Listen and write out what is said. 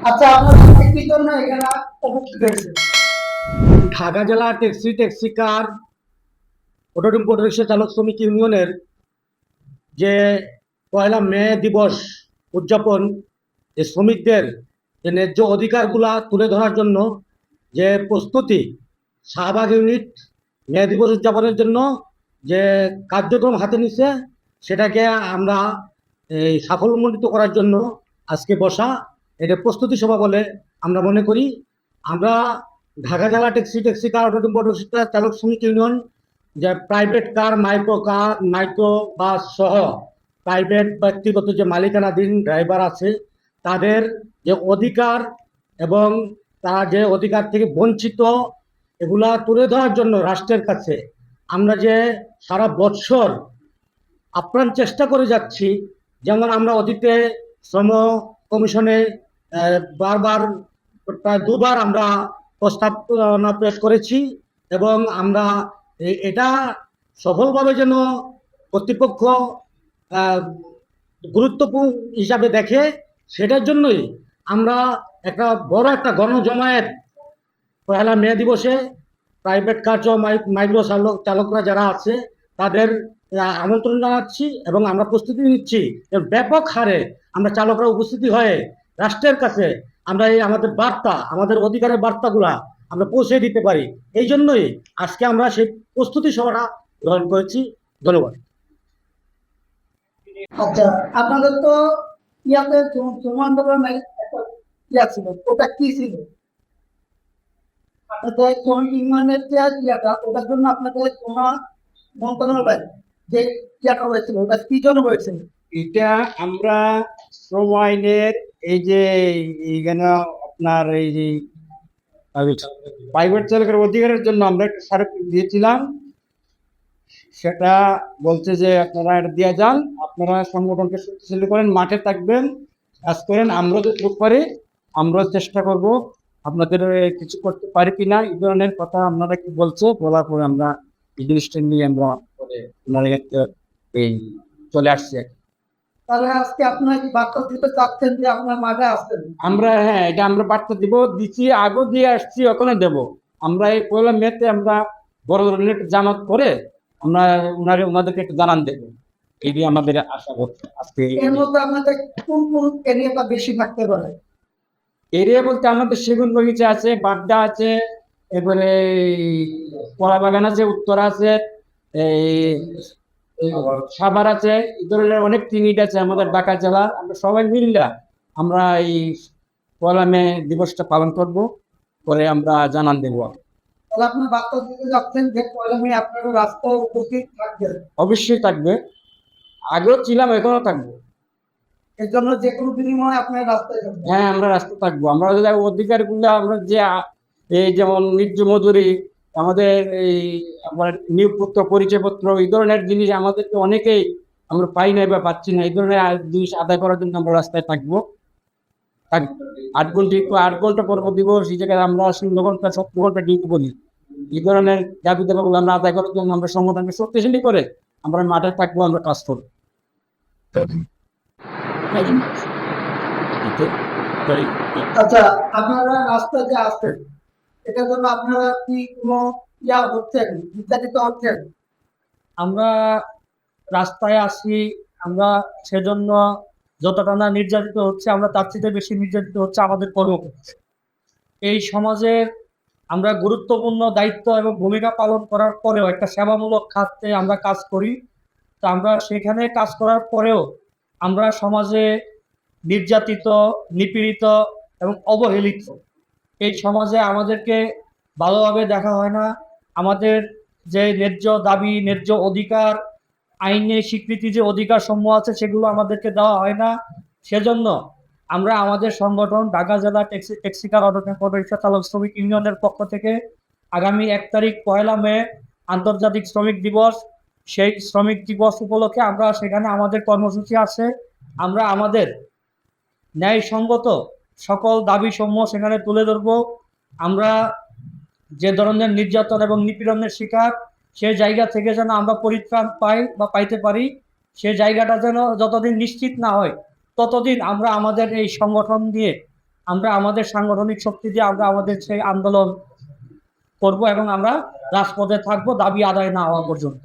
আচ্ছা আপনার কি জন্য এখানে উপস্থিত ঢাকা জেলা ট্যাক্সি ট্যাক্সি কার অটোডিম রিক্সা চালক শ্রমিক ইউনিয়নের যে পয়লা মে দিবস উদযাপন যে শ্রমিকদের যে ন্যায্য অধিকারগুলা তুলে ধরার জন্য যে প্রস্তুতি শাহবাগ ইউনিট মে দিবস উদযাপনের জন্য যে কার্যক্রম হাতে নিছে, সেটাকে আমরা এই সাফল্যমণ্ডিত করার জন্য আজকে বসা এটা প্রস্তুতি সভা বলে আমরা মনে করি। আমরা ঢাকা জেলা ট্যাক্সি ট্যাক্সি কার অটোডিম রিক্সা চালক শ্রমিক ইউনিয়ন, যে private car micro car micro bus সহ প্রাইভেট ব্যক্তিগত যে মালিকানাধীন ড্রাইভার আছে, তাদের যে অধিকার এবং তারা যে অধিকার থেকে বঞ্চিত, এগুলা তুলে ধরার জন্য রাষ্ট্রের কাছে আমরা যে সারা বৎসর আপ্রাণ চেষ্টা করে যাচ্ছি, যেমন আমরা অতীতে শ্রম কমিশনে বারবার, প্রায় দুবার আমরা প্রস্তাবনা পেশ করেছি এবং আমরা এটা সফলভাবে যেন কর্তৃপক্ষ গুরুত্বপূর্ণ হিসাবে দেখে, সেটার জন্যই আমরা একটা বড় একটা গণজমায়েত পয়লা মে দিবসে প্রাইভেট কার সহ মাইক্রো চালক, চালকরা যারা আছে, তাদের আমন্ত্রণ জানাচ্ছি এবং আমরা প্রস্তুতি নিচ্ছি। ব্যাপক হারে আমরা চালকরা উপস্থিতি হয়ে রাষ্ট্রের কাছে আমরা এই আমাদের বার্তা আমাদের অধিকারের বার্তাগুলা আমরা পৌঁছে দিতে পারি। এই জন্যই আজকে আমরা সেই প্রস্তুতি সভাটা গ্রহণ করেছি। ধন্যবাদ। আচ্ছা আপনাদের তো ইয়াতে শ্রম আন্দোলনের ইয়া ছিল ওটা কি ছিল? আপনাদের শ্রম ইউনিয়নের যে ইয়াটা ওটার জন্য আপনাদের শ্রম মন্ত্রণালয় যে ইয়াটা হয়েছিল ওটা কি জন্য হয়েছিল? এটা আমরা শ্রম আইনের এই যে এইখানে আপনার এই যে প্রাইভেট চালকের অধিকারের জন্য আমরা একটা স্মারক দিয়েছিলাম। সেটা বলছে যে আপনারা এটা দিয়ে যান আপনারা সংগঠনকে শক্তিশালী করেন মাঠে থাকবেন কাজ করেন আমরা যতটুকু পারি আমরা চেষ্টা করব আপনাদের কিছু করতে পারি কি না এই ধরনের কথা আপনারা কি বলছো বলার পরে আমরা এই জিনিসটা নিয়ে আমরা এই চলে আসছি তাহলে আজকে আপনার বার্তা দিতে চাচ্ছেন যে আপনার মাঠে আসছেন আমরা হ্যাঁ এটা আমরা বার্তা দিব দিচ্ছি আগও দিয়ে আসছি ওখানে দেব। আমরা এই পয়লা মেতে আমরা বড় ধরনের জামাত করে আমরা ওনারে ওনাদেরকে একটা জানান দেবো। এই দিয়ে আমাদের আশা করছে আজকে। এর মধ্যে আপনাদের কোন কোন এরিয়াটা বেশি থাকতে পারে? এরিয়া বলতে আমাদের সেগুন বগিচা আছে বাড্ডা আছে এরপরে কলা বাগান আছে উত্তরা আছে এই সাভার আছে এই ধরনের অনেক টিনিট আছে আমাদের ঢাকা জেলা। আমরা সবাই মিললা আমরা এই পয়লা মে দিবসটা পালন করব পরে আমরা জানান দেবো। তাহলে আপনি বার্তা দিতে যাচ্ছেন যে পয়লা মে আপনারা রাস্তায় উপস্থিত অবশ্যই থাকবে। আগেও ছিলাম এখনও থাকব। এর জন্য যে কোনো বিনিময়ে আপনার রাস্তায় হ্যাঁ আমরা রাস্তা থাকব। আমরা যদি অধিকারগুলো আমরা যে এই যেমন ন্যায্য মজুরি আমাদের এই আমার নিয়োগপত্র পরিচয়পত্র এই ধরনের জিনিস আমাদেরকে অনেকেই আমরা পাই না বা পাচ্ছি না এই ধরনের জিনিস আদায় করার জন্য আমরা রাস্তায় থাকব। আট ঘণ্টা একটু, আট ঘণ্টা পর্ব দিব সেই জায়গায় আমরা ষোলো ঘণ্টা সত্তর ঘণ্টা ডিউটি করি। এই ধরনের দাবি দাবাগুলো আমরা আদায় করার জন্য আমরা সংগঠনকে শক্তিশালী করে আমরা মাঠে থাকব, আমরা কাজ করব। আচ্ছা আপনারা রাস্তায় যে আসছেন এটার জন্য আপনারা কি কোনো ইয়া হচ্ছেন নির্যাতিত হচ্ছেন? আমরা রাস্তায় আসি, আমরা সেজন্য যতটা না নির্যাতিত হচ্ছে, আমরা তার চেয়ে বেশি নির্যাতিত হচ্ছে আমাদের কর্মক্ষেত্রে এই সমাজের আমরা গুরুত্বপূর্ণ দায়িত্ব এবং ভূমিকা পালন করার পরেও, একটা সেবামূলক খাতে আমরা কাজ করি, তো আমরা সেখানে কাজ করার পরেও আমরা সমাজে নির্যাতিত, নিপীড়িত এবং অবহেলিত। এই সমাজে আমাদেরকে ভালোভাবে দেখা হয় না। আমাদের যে ন্যায্য দাবি, ন্যায্য অধিকার, আইনে স্বীকৃতি যে অধিকার সমূহ আছে, সেগুলো আমাদেরকে দেওয়া হয় না। সেজন্য আমরা আমাদের সংগঠন ঢাকা জেলা ট্যাক্সি, ট্যাক্সিকার চালক শ্রমিক ইউনিয়নের পক্ষ থেকে আগামী এক তারিখ পয়লা মে আন্তর্জাতিক শ্রমিক দিবস। সেই শ্রমিক দিবস উপলক্ষে আমরা সেখানে আমাদের কর্মসূচি আছে। আমরা আমাদের ন্যায়সঙ্গত সকল দাবি সমূহ সেখানে তুলে ধরবো। আমরা যে ধরনের নির্যাতন এবং নিপীড়নের শিকার সেই জায়গা থেকে যেন আমরা পরিত্রাণ পাই বা পাইতে পারি, সে জায়গাটা যেন যতদিন নিশ্চিত না হয়, ততদিন আমরা আমাদের এই সংগঠন দিয়ে, আমরা আমাদের সাংগঠনিক শক্তি দিয়ে আমরা আমাদের সেই আন্দোলন করব এবং আমরা রাজপথে থাকব, দাবি আদায় না হওয়া পর্যন্ত।